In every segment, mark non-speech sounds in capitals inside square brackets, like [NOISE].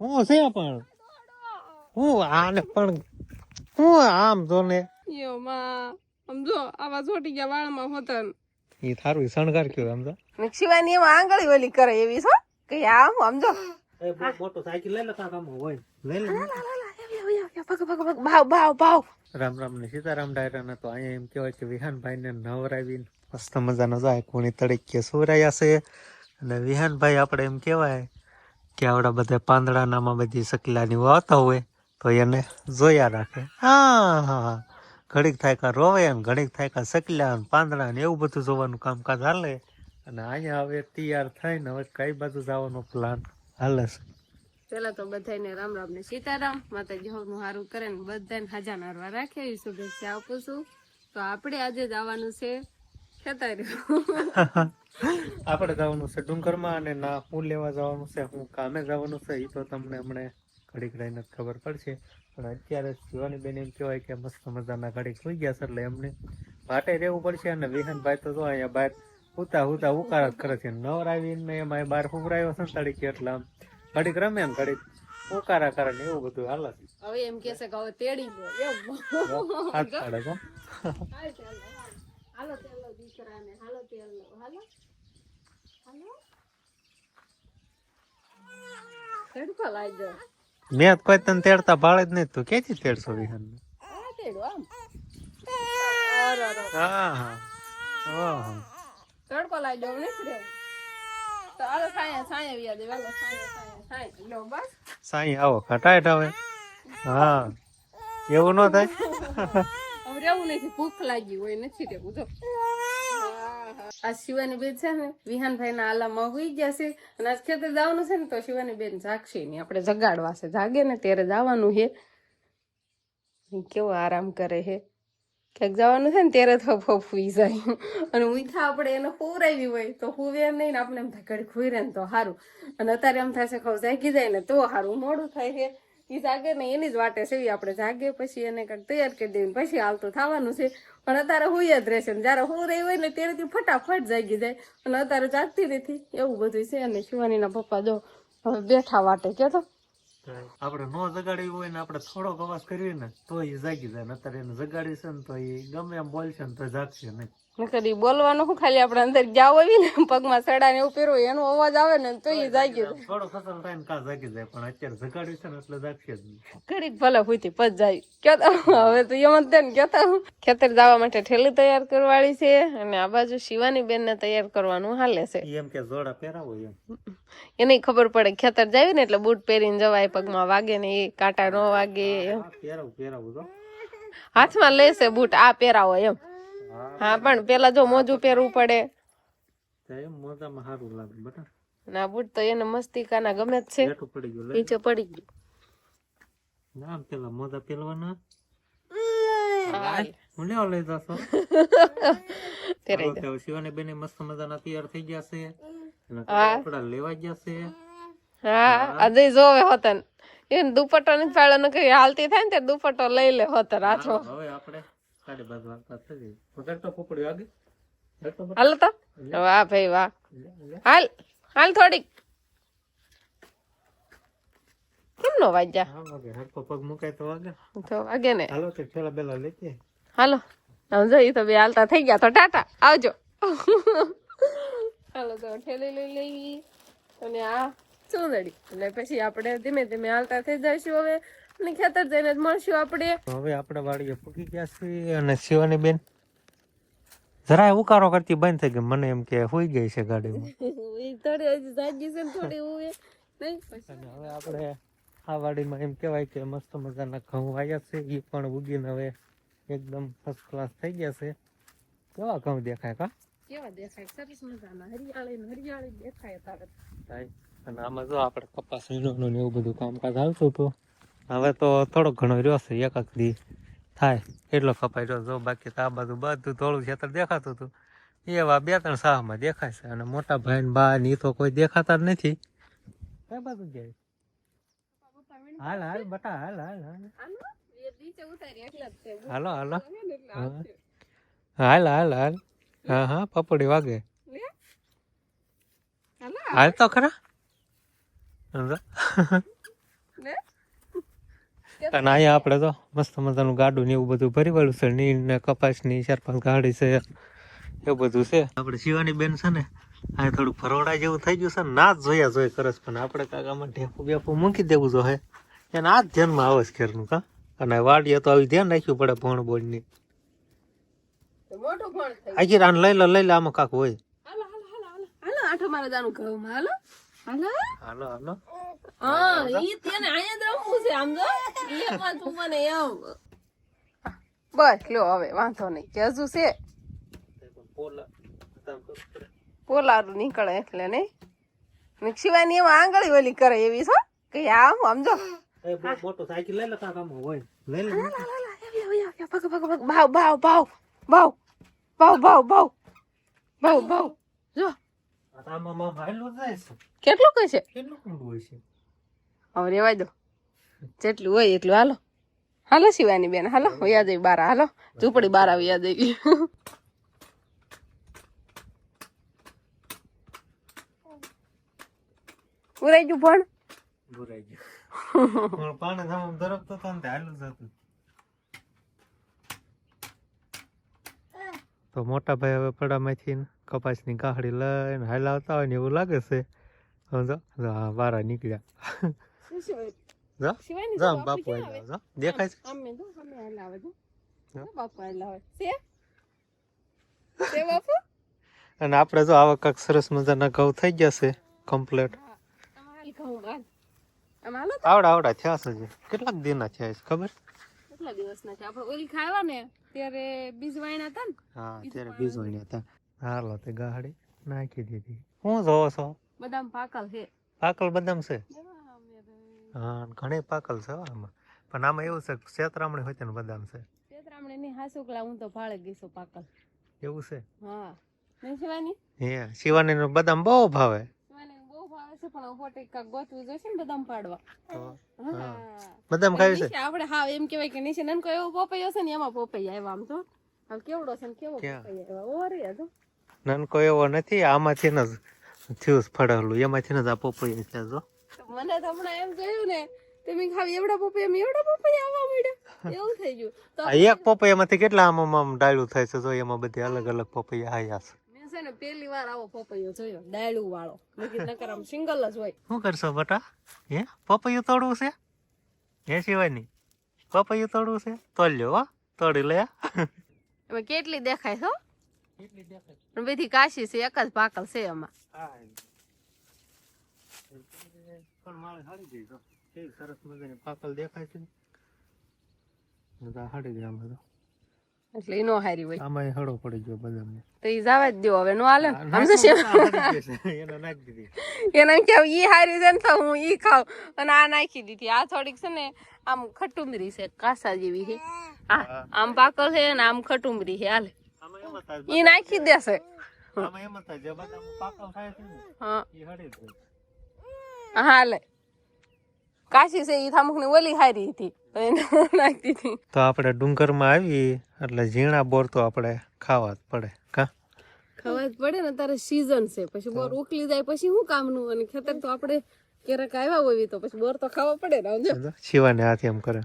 હું છે પણ? હું આને પણ હું આમ જો ને યો માં સમજો આવા ચોટી ગયા વાળમાં હોતા એ થારું શણગાર કયો સમજો શિવાની એમાં આંગળી ઓલી કરે એવી છો? કે આ હું. સમજો મોટો સાયકલ લઈ લે કામ હોય. લઈ લે. ભગ ભગ ભગ ભાવ ભાવ ભાવ. રામ રામ ને સીતારામ ડાયરા તો અહીંયા એમ કહેવાય કે વિહાનભાઈ ને નવરાવીને મસ્ત મજાનો જાય કોણી તડકે સુરાયા છે. અને વિહાનભાઈ આપણે એમ કહેવાય કે આવડા બધા પાંદડાનામાં બધી સકલાની વાવતા હોય, તો એને જોયા રાખે. હા હા ઘડીક થાય કા રોવે ને ઘડીક થાય કા સકલા ને પાંદડા ને એવું બધું જોવાનું કામકાજ હાલે. અને અહીંયા હવે તૈયાર થઈને હવે કઈ બાજુ જવાનો પ્લાન હાલે છે. પેલા તો બધાને રામ રામ ને સીતારામ, માતાજી હોનું સારું કરે ને બધાને હાજા નારવા રાખે શુભેચ્છા આપું છું. તો આપણે આજે જવાનું છે આપણે જવાનું છે ડુંગરમાં અને ના હું લેવા જવાનું છે હું કામે જવાનું છે એ તો તમને હમણે ઘડીક રહીને ખબર પડશે. પણ અત્યારે શિવાની બેન એમ કહેવાય કે મસ્ત મજાના ઘડીક સુઈ ગયા છે એટલે એમને વાટે રહેવું પડશે અને વિહાનભાઈ તો જો અહીંયા બહાર હુતા હુતા ઉકાળા જ કરે છે. નવર આવીને એમાં બહાર ઉભરાયો છે ને તડીકે એટલે આમ ઘડીક રમે ને ઘડીક ઉકારા કરે ને એવું બધું હાલે છે. હવે એમ કે છે કે હવે તેડી ગયો એમ હાથ પાડે હાલ તેલો દીકરાને હાલો તેલો હાલો હાલો તડકો લાગ્યો મેં તો કોઈ તને તેડતા ભાળે જ નહીં તું ક્યાંથી તેડશો વિહાન? આ તેડો આમ. અરે, અરે. હા હા. ઓહો તડકો લાગ્યો હવે નથી રહેવું. તો હાલો સાયા સાયા વ્યા દે હાલો સાયા સાયા સાયા લો બસ. સાઈ આવો ખટાય હવે. હા. એવું ન થાય? [LAUGHS] હવે રહેવું નથી, ભૂખ લાગી હોય, નથી રહેવું જો. આ શિવાની બેન છે ને વિહાનભાઈ ના આલામાં હોઈ ગયા છે. અને આજ ખેતર જવાનું છે ને, તો શિવાની બેન જાગશે નહીં. આપણે જગાડવા છે. જાગે ને ત્યારે જવાનું ઈ કેવો આરામ કરે હે ક્યાંક જવાનું છે ને, ત્યારે તો ફૂઈ જાય. અને ઉઠા આપણે એને પૂરાવી હોય, તો હુવે નહીં ને, આપણે એમ થાય ઘડી ખુઈ રહે ને, તો સારું અને અત્યારે એમ થાય છે ખવ જાય ને, તો સારું મોડું થાય છે. એ જાગે ને એની જ વાટે છે આપણે જાગે પછી એને કંઈક તૈયાર કરી દેવી પછી હાલતું થવાનું છે. પણ અત્યારે હુઈ જ રહેશે ને જ્યારે હું રહી હોય ને ત્યારેથી ફટાફટ જાગી જાય. અને અત્યારે જાગતી નથી. એવું બધું છે અને શિવાનીના પપ્પા જો બેઠા વાટે, કે તો? આપણે નો જગાડી હોય ને આપણે થોડોક અવાજ કરીએ ને તો એ જાગી જાય ને અત્યારે એને જગાડી છે ને તો એ ગમે એમ બોલશે ને તો જાગશે નહીં. નકર બોલવાનું શું ખાલી આપણે અંદર જાવ આવી ને પગમાં સડા ને પહેરવું એનો અવાજ આવે ને તો એ જાગી જાય થોડો ફસલ થાય ને કા જાગી જાય પણ અત્યારે જગાડી છે ને એટલે જાગશે જ ઘડીક ભલે હુતી પચ જાય. કહેતા હવે તો યમન જ કેતા ખેતર જવા માટે ઠેલી તૈયાર કરવાળી છે અને આ બાજુ શિવાની બેન ને તૈયાર કરવાનું હાલે છે. એમ કે જોડા પહેરાવો એમ. એને ખબર પડે ખેતર જાવી ને એટલે બૂટ પહેરીને જવાય પગમાં વાગે ને એ કાંટા ન વાગે એમ. પહેરાવું પહેરાવું તો હાથમાં લેશે બૂટ આ પહેરાવો એમ. હા પણ પેલા જો મોજું પહેરવું પડે. તો મોજામાં સારું લાગે બટા ના બૂટ તો એને મસ્તી કાના ગમે જ છે. પડી ગયું નીચે પડી ગયું. ના પેલા મોજા પહેરવાના. હું લેવા લઈ જશો? [LAUGHS] પહેરાઈ શિવાની બેને મસ્ત મજાના તૈયાર થઈ ગયા છે. કપડા લેવા ગયા છે. હા અજય જોવે હોતન એને દુપટ્ટો નથી પાડ્યો ને કઈ હાલતી થાય ને દુપટ્ટો લઈ લે હોતન હાથમાં હવે આપણે સાડી બાજુ વાગતા થઈ ગઈ વગર તો પોપડી તો. વાહ ભાઈ વાહ. હાલ હાલ થોડીક. કેમ નો વાગ્યા? હા વાગે. હરકો પગ મુકાય તો વાગે. તો વાગે ને. હાલો તે પેલા પેલા લેતી હાલો. આમ ઈ તો બે હાલતા થઈ ગયા. તો ટાટા આવજો. હાલો તો ઠેલી લઈ લઈ અને આ ચૂંદડી એટલે પછી આપણે ધીમે ધીમે હાલતા થઈ જઈશું હવે. અને ખેતર જઈને જ મળશું આપણે. હવે આપણે વાડીએ પૂકી ગયા છીએ અને શિવાની બેન જરાય ઉકારો કરતી બંધ થઈ ગઈ. મને એમ કે હોઈ ગઈ છે ગાડીમાં. [LAUGHS] થોડી હજી જાગી છે થોડી ઉવે નહીં? હવે આપણે આ વાડીમાં એમ કહેવાય કે મસ્ત મજાના ઘઉં આવ્યા છે. એ પણ ઉગીને હવે એકદમ ફર્સ્ટ ક્લાસ થઈ ગયા છે. કેવા ઘઉં દેખાય કા? કેવા દેખાય? સરસ મજાના. હરિયાળી હરિયાળી દેખાય તારે. અને આમાં જો આપણે કપાસ વીણવાનું ને એવું બધું કામકાજ આવતું હતું. હવે તો થોડોક ઘણો રહ્યો છે, એકાદ દી થાય. એટલો કપાઈ રહ્યો જો બાકી તો આ બાજુ બધું થોડું ખેતર દેખાતું હતું. એવા બે ત્રણ સાહમાં દેખાય છે. અને મોટા ભાઈ ને બા ની તો કોઈ દેખાતા જ નથી. કઈ બાજુ જાય હાલ હાલ, બટા, હાલ હાલ હાલ. હાલો હાલો. હાલ હાલ હાલ. હા હા, પપડી વાગે. હાલ તો ખરા. અને અહીંયા આપણે તો મસ્ત મજાનું ગાડું ને એવું બધું ભરી વાળું છે. નીલ ને કપાસની ચાર પાંચ ગાડી છે. એવું બધું છે. આપણે શિવાની બેન છે ને અહીંયા થોડું ફરોડા જેવું થઈ ગયું છે ને જ જોયા જોઈએ કરસ પણ આપણે કાકામાં ઢેપું બેપું મૂકી દેવું જો હે એને આ જ ધ્યાનમાં આવે છે ઘેરનું કા? અને વાડીએ તો આવી ધ્યાન રાખવું પડે ભણ આજે આને લઈ લે લઈ લે આમાં કાક હોય. હાલો હાલો હાલો હાલો. હાલો આઠો મારા જાનું ઘઉંમાં હાલો. હાલો? હાલો હાલો. હા ઈ તેને અહીંયા જ રમવું છે આમ જો. એમાં તું મને એમ બસ લ્યો હવે વાંધો નહીં. કે હજુ છે? પોલારું નીકળે એટલે નહીં? ને શિવાની એમાં આંગળી ઓલી કરે એવી છો કે આમ સમજો મોટો સાયકલ લઈ લે કાક આમાં હોય. લઈ લે. ભાગ ભાગ ભાગ. ભાવ ભાવ ભાવ. ભાવ. ભાવ ભાવ ભાવ. ભાવ ભાવ. જો. કેટલું કહે છે? હવે રેવાય દો. જેટલું હોય એટલું હાલો. હાલો શિવાની બેન હાલો યાદ જઈ બારા હાલો. ઝૂંપડી બારા વ્યા જઈ ઉરાઈ ગયું પણ ભૂરાઈ ગયું. પણ ને જતું તો મોટા ભાઈ હવે પડામાંથી કપાસની કાહડી લઈને હાલ આવતા હોય ને એવું લાગે છે. સમજો હા વારા નીકળ્યા. જો જો બાપુ હાલ આવે? દેખાય છે? અમે તો અમે હાલ આવે બાપુ હાલ છે? છે બાપુ? અને આપણે જો આવા કાંક સરસ મજાના ઘઉં થઈ ગયા છે કમ્પ્લીટ આવડા આવડા થયા છે. કેટલાક દિનના થયા છે ખબર? કેટલા દિવસના છે આપણે ઓલી ખાવા ને ત્યારે બીજ વાયણા હતા ને? હા ત્યારે બીજ અહીંયા હતા. હાલો તે ગાડી નાખી દીધી. હું જોવો છો? બદામ પાકલ છે. પાકલ બદામ છે? હા ઘણી પાકલ છે આમાં. પણ આમાં એવું છે કે શેતરામણી હોય તેનું બદામ છે. શેતરામણી ની હાસુકલા હું તો ભાળે ગઈ છું પાકલ. એવું છે? હા. નહીં શિવાની? હે શિવાની નો બદામ બહુ ભાવે. શિવાની બહુ ભાવે છે પણ ફોટે કાક ગોતવું જોઈશે ને બદામ પાડવા. હા. બદામ ખાવી છે? આપણે હા એમ કહેવાય કે નીચે નનકો એવો પોપૈયો છે ને એમાં પોપૈયા આવ્યા આમ તો. આમ કેવડો છે ને કેવો? પોપૈયા આવ્યા? ઓરે તો નાનકો એવો નથી આમાંથી જ થયું ફળેલું. એમાંથી જ આ પોપૈયા છે જો. મને તો હમણાં એમ જોયું ને મેં એવડા પોપૈયા એવડા પપૈયા આવવા મળ્યા એવું થઈ ગયું. તો એક પપૈયામાંથી કેટલા આમ આમ ડાળું થાય છે જો એમાં બધી અલગ અલગ પપૈયા આયા છે. મેં છે ને પહેલી વાર આવો પપૈયો જોયો ડાયલું વાળો. નકર આમ સિંગલ જ હોય. શું કરશો બટા? હે? પપૈયું તોડવું છે? હે નહીં પપૈયું તોડવું છે? તોડ લ્યો તોડી લે. કેટલી દેખાય છો પણ બધી કાશી છે એક જ પાકલ છે એમાં પણ મારે હારી ગઈ તો કેવી સરસ મજાની પાકલ દેખાય છે બધા હાડી ગયા આમાં તો એટલે ઈ નો હારી હોય આમાં હળો પડી ગયો બદામને તો ઈ જવા જ દો હવે નો હાલે ને આમ શું છે એને નાખી દીધી એને એમ કે ઈ હારી છે ને તો હું ઈ ખાવ અને આ નાખી દીધી આ થોડીક છે ને આમ ખટુમરી છે કાસા જેવી છે આ આમ પાકલ છે ને આમ ખટુમરી છે હાલે આમાં એમ થાય ઈ નાખી દેશે. આમાં એમ થાય જે બદામ પાકલ થાય છે હા. એ હળી જાય હાલે કાશી છે ઈ થામુકની ઓલી હારી હતી તો એને આપણે ડુંગરમાં આવી એટલે ઝીણા બોર તો આપણે ખાવા જ પડે. કા? ખાવા જ પડે ને તારે સીઝન છે. પછી બોર ઉકલી જાય પછી શું કામનું? અને ખેતર તો આપણે ક્યારેક આવ્યા હોય તો પછી બોર તો ખાવા પડે ને શિવાને હાથ એમ કરે.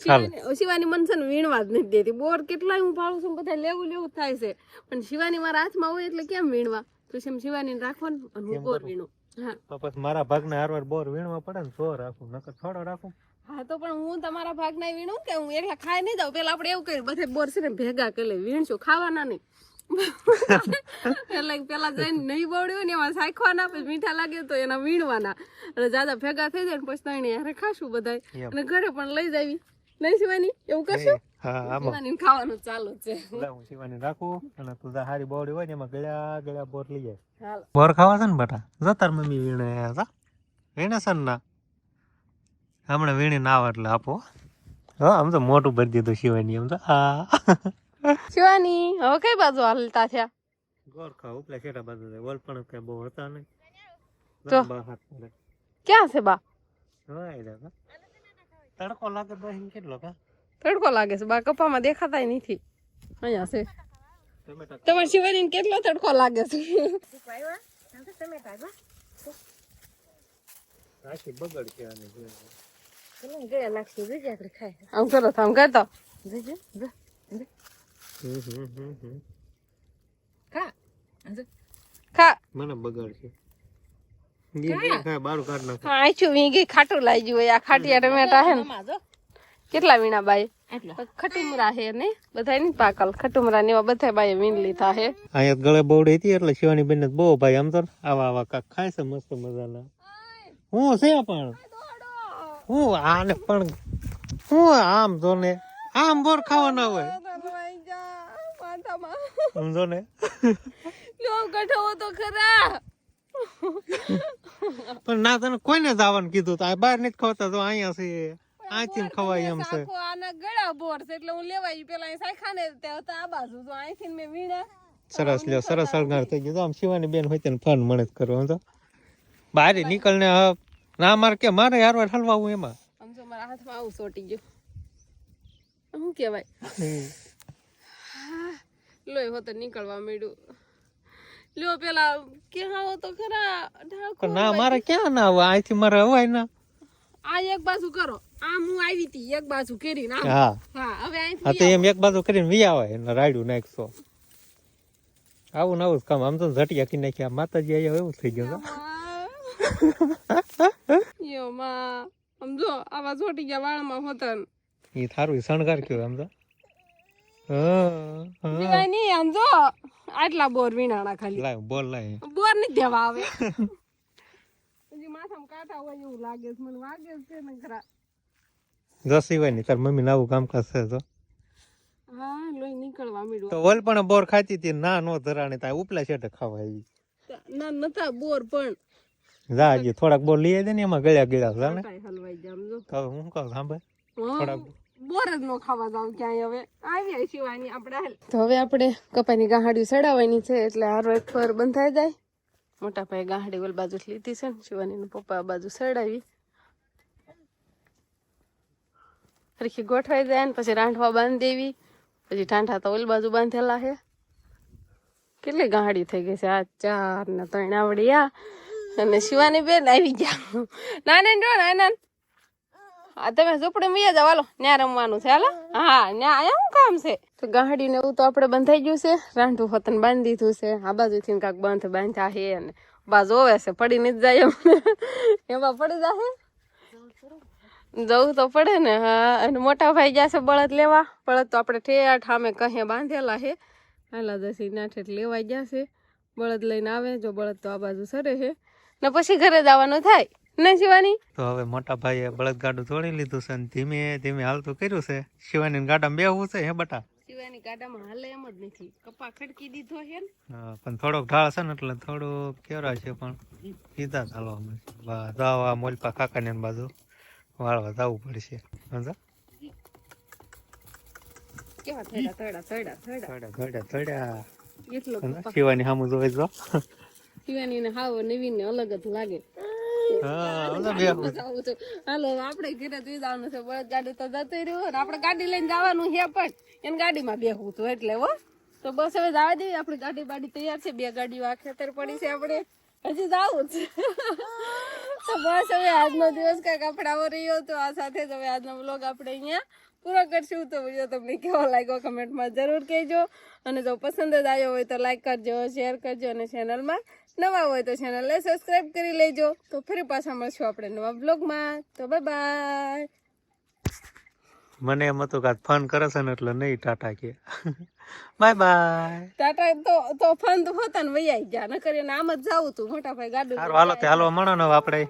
શિવાની મન છે ને વીણવા જ નથી દેતી. બોર કેટલાય હું પાડું છું બધા લેવું લેવું થાય છે. પણ શિવાની મારા હાથમાં હોય એટલે કેમ વીણવા? તો એમ શિવાની રાખવાનું અને હું બોર વીણું. હા. પછી મારા ભાગના હારવાર બોર વીણવા પડે ને તો રાખું નકર થોડો રાખું. હા તો પણ હું તમારા ભાગના વીણું કે હું એકલા ખાઈ નહીં દઉં પેલા આપણે એવું કર્યું બધા બોર છે ને ભેગા કરી લઈ વીણશું ખાવાના નહીં. [LAUGHS] એટલે પેલા જઈને નહીં બવડ્યું ને એમાં શાખવાના પછી મીઠા લાગે તો એના વીણવાના. અને જાદા ભેગા થઈ જાય ને પછી તણી હારે ખાશું બધાય. અને ઘરે પણ લઈ જાવી નહીં શિવાની એવું કરશું? હા આમાં. ખાવાનું ચાલુ છે. હું શિવાની રાખું અને તું જા હારી બોડી હોય ને એમાં ગળ્યા ગળ્યા બોર લઈ જાય. હાલો. બોર ખાવા છે ને બેટા? જો મમ્મી વીણે હતા વીણે છે ના હમણાં વીણી ના આવે એટલે આપો. હા આમ તો મોટું ભરી દીધું શિવાની આમ તો શિવાની હવે કઈ બાજુ હાલતા થયા? ગોર ખાવ ઉપલા છેટા બાજુ છે વોલ પણ કઈ બહુ હતા નહીં. તો? ક્યાં છે બા? હા એ રહ્યા. તડકો લાગે તો અહીં કેટલો કા? તડકો લાગે છે. બા કપામાં દેખાતાય નથી. અહીંયા છે. તમારે શિવાની કેટલો તડકો લાગે છે? રાખી બગડ છે આને ગયા લાગશે જોજે આપણે ખાય આમ કરો આમ કરતો જોજો જો. ખા. ખા. મને બગાડશે ઈ ખાય બારું કાઢ નાખ હા આચું વીંગી ખાટું લાગી હોય આ ખાટિયા ટમેટા હે ને. કેટલા વીણા બાઈ? ખટુમરા હે ને બધા ની પાકલ ખટુમરા ને એવા બધા બાઈ વીણ લીધા હે અહીંયા ગળે બહુડી હતી એટલે શિવાની બેન બહુ ભાઈ આમ તો આવા આવા કાક ખાય છે મસ્ત મજાના. હું છે પણ? હું આને પણ હું આમ જો ને આમ બોર ખાવાના હોય. સમજો ને. ગઠો તો ખરા. પણ ના તને કોઈને જવાનું કીધું તો. આ બહાર નથી ખવતા તો અહીંયા છે આથી ખવાય એમ છે આના ગળા બોર છે એટલે હું લેવાય પેલા અહીં ને હતા આ બાજુ તો અહીંથી મેં વીણા. સરસ લ્યો સરસ અલંકાર થઈ ગયો. તો આમ શિવાની બેન હોય તેને ફોન મને જ કરો તો બહાર નીકળને ના મારે કે મારે હારવાર હલવાવું એમાં. આમ જો મારા હાથમાં આવું સોટી ગયું. શું કહેવાય? લોહી હોતો નીકળવા માંડ્યું. લ્યો પેલા ક્યાં આવો તો ખરા? ઢાંકો ના મારે ક્યાં ના આવે? અહીંથી મારે હવાય ના. આ એક બાજુ કરો. આમ હું આવી હતી એક બાજુ કરીને હા. હા હવે હા તો એમ એક બાજુ કરીને વી આવે એને રાયડું નાખશો. આવું નવું કામ આમ તો ઝટિયા કી નાખ્યા માતાજી આવ્યા એવું થઈ ગયું [LAUGHS] યો માં સમજો આવા ઝોટી ગયા વાળમાં હોતન એ થારું શણગાર કયો સમજો હા હા. નહીં આમ જો. આટલા બોર વીણાણા ખાલી. લાય બોર લાય. બોર નહીં દેવા આવે. [LAUGHS] હજી માથામાં કાંટા હોય એવું લાગે છે મને વાગે છે ને ખરા. જસી હોય ને તાર મમ્મી આવું કામ કરશે તો. હા લોહી નીકળવા માંડ્યું. તો ઓલ પણ બોર ખાતી હતી ના નો ધરાણી તા ઉપલા છેટે ખાવા આવી. ના નતા બોર પણ. જા હજી થોડાક બોર લઈ આવી દે ને એમાં ગળ્યા ગળ્યા જાણે હલવાઈ જામ જો. હવે હું કહું સાંભળ. થોડાક બોર નો ખાવા હવે. આપણે હાલ તો હવે આપણે છે, એટલે હારો એક ફર બંધાઈ જાય. મોટા ભાઈ ગાંહડી ઓલ બાજુ ગોઠવાઈ જાય ને, પછી રાંઠવા બાંધી દેવી. પછી ટાંઠા તો ઓલ બાજુ બાંધેલા છે. કેટલી ગાંહડી થઈ ગઈ છે, આ ચાર ને ત્રણ આવડી આ અને શિવાની બેન આવી ગયા. ના ના જો ના ના હા તમે ઝૂંપડી માં જાવ હાલો ત્યાં રમવાનું છે, હાલો? હા ત્યાં આયા શું કામ છે? તો ગાહડી ને એવું તો આપણે બંધાઈ ગયું છે રાંઢું હોતન બાંધી દીધું છે. આ બાજુથી કાંક બંધ બાંધ્યા છે અને બાજુ જોવે છે, પડી નથી જાય એમ. પડી જાહે? જવું તો પડે ને, હા. અને મોટા ભાઈ જશે બળદ લેવા. બળદ તો આપણે ઠેઠ સામે કહે બાંધેલા છે હાલા દસી ના ઠેઠ ગયા જશે બળદ લઈને આવે, જો બળદ તો આ બાજુ સરે છે. ને પછી ઘરે જવાનું થાય. ને શિવાની? તો હવે મોટા ભાઈએ બળદ ગાડું તોડી લીધું છે અને ધીમે ધીમે હાલતું કર્યું છે. શિવાની ગાડામાં બેહવું છે હે બટા? શિવાની ગાડામાં હાલે એમ જ નથી. કપા ખડકી દીધો છે ને. હા, પણ થોડોક ઢાળ છે ને એટલે થોડું કેરા છે પણ સીધા ચાલવા મળશે જાવ આ મોલપા કાકાની બાજુ વાળવા જવું પડશે. સમજા કેવા થયડા થયડા થયડા થડ્યા થડ્યા થડ્યા એટલો શિવાની સામું જોઈ જો શિવાની ને હાવ નવીન ને અલગ જ લાગે. તો હાલો આપણે ઘરે જોઈ જવાનું છે. બળદ ગાડી તો જતી રહ્યું ને આપણે ગાડી લઈને જવાનું છે પણ એને ગાડીમાં બેહવું હતું એટલે હો. તો બસ હવે જવા દઈએ. આપણી ગાડી બાડી તૈયાર છે. બે ગાડીઓ આ ખેતર પડી છે આપણે. હજી જવું છે. તો બસ હવે આજનો દિવસ કંઈક આપણે આવો રહ્યો તો આ સાથે જ હવે આજનો બ્લોગ આપણે અહીંયા પૂરો કરશું તો વીડિયો તમને કેવો લાગ્યો કમેન્ટમાં જરૂર કહેજો. અને જો પસંદ જ આવ્યો હોય તો લાઈક કરજો શેર કરજો અને ચેનલમાં નવા હોય તો ચેનલને સબસ્ક્રાઈબ કરી લેજો. તો ફરી પાછા મળશું આપણે નવા બ્લોગમાં તો બાય બાય મને એમ હતું કે ફોન કરે છે ને એટલે નહીં ટાટા કે. [LAUGHS] બાય બાય ટાટા તો તો ફોન તો હોતા ને વૈયા ગયા. ન એને આમ જ જાવું તું. મોટા ભાઈ ગાડું હાલો તે હાલવા મળો ને આપણે.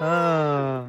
હા.